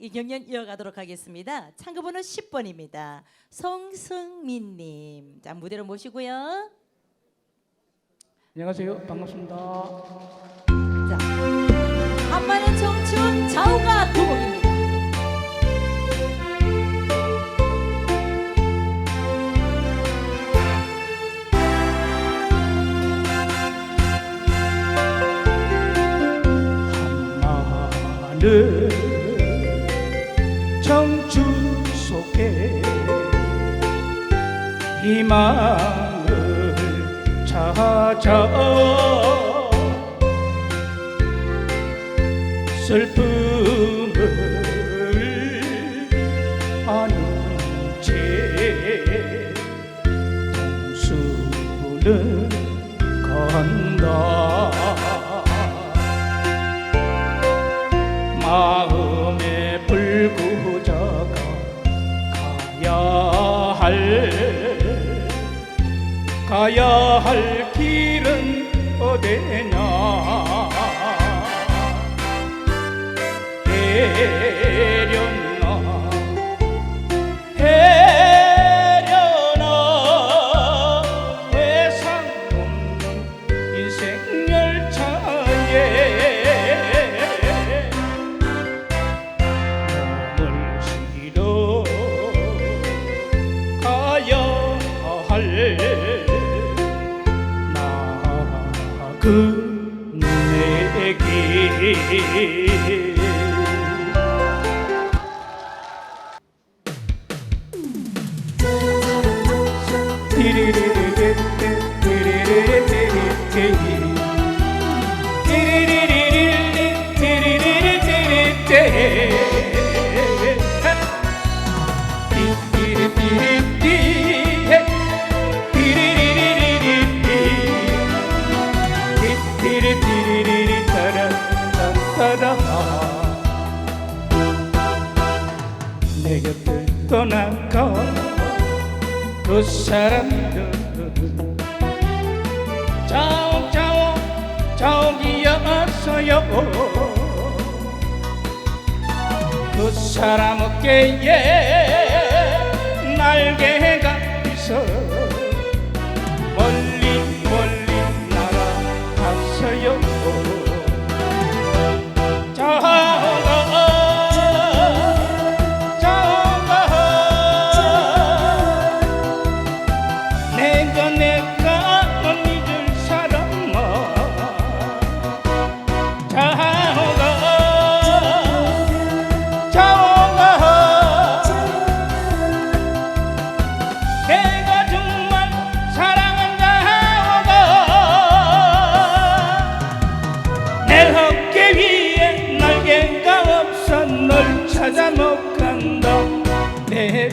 이 경연 이어가도록 하겠습니다. 참가번호 10번입니다. 성승민님, 자 무대로 모시고요. 안녕하세요. 반갑습니다. 자, 한만의 청춘 좌우가 두 곡입니다. 한마늘 희망을 찾아 슬픔을 아는 채 동수는 간다. 마음 가야 할 길은 어디냐? 해 그 내게 내 곁을 떠나가 그 사람들 자옥 자옥 자옥이었어요. 그 사람 어깨에 날개가 날개